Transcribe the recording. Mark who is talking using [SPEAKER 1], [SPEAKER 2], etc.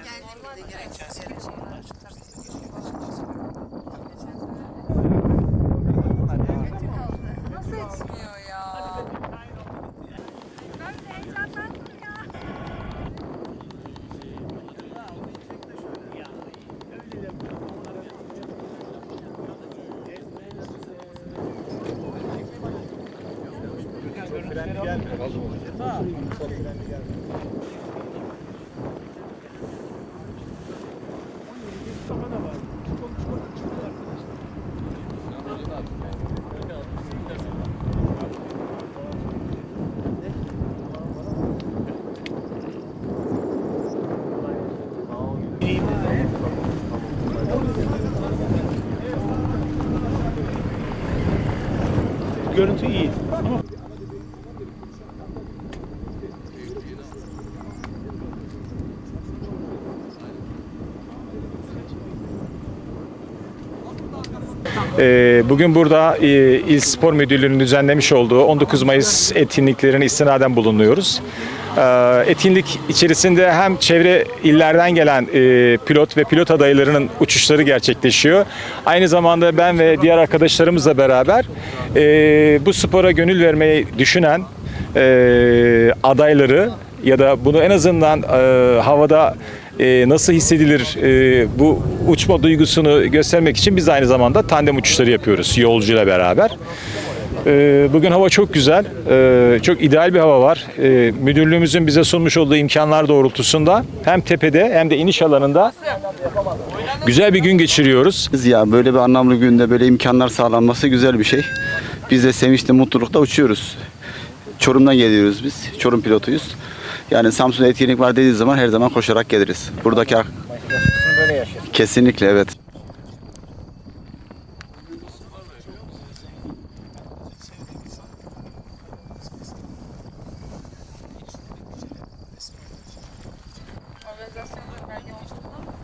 [SPEAKER 1] gereksiz yere şeyler Nasıl etmiyor ya? Ben de ya.
[SPEAKER 2] Görüntü iyi.
[SPEAKER 3] Ee, Bugün burada e, İl Spor Müdürlüğü'nün düzenlemiş olduğu 19 Mayıs etkinliklerine istinaden bulunuyoruz. Ee, Etkinlik içerisinde hem çevre illerden gelen e, pilot ve pilot adaylarının uçuşları gerçekleşiyor. Aynı zamanda ben ve diğer arkadaşlarımızla beraber e, bu spora gönül vermeyi düşünen e, adayları ya da bunu en azından havada nasıl hissedilir bu uçma duygusunu göstermek için biz aynı zamanda tandem uçuşları yapıyoruz yolcuyla beraber. E, bugün hava çok güzel, e, çok ideal bir hava var. E, müdürlüğümüzün bize sunmuş olduğu imkanlar doğrultusunda hem tepede hem de iniş alanında güzel bir gün geçiriyoruz.
[SPEAKER 4] Ya böyle bir anlamlı günde böyle imkanlar sağlanması güzel bir şey. Biz de sevinçle, mutlulukla uçuyoruz. Çorum'dan geliyoruz biz. Çorum pilotuyuz. Yani Samsun'da etkinlik var dediği zaman her zaman koşarak geliriz. Buradaki kesinlikle evet. 我在三楼营业。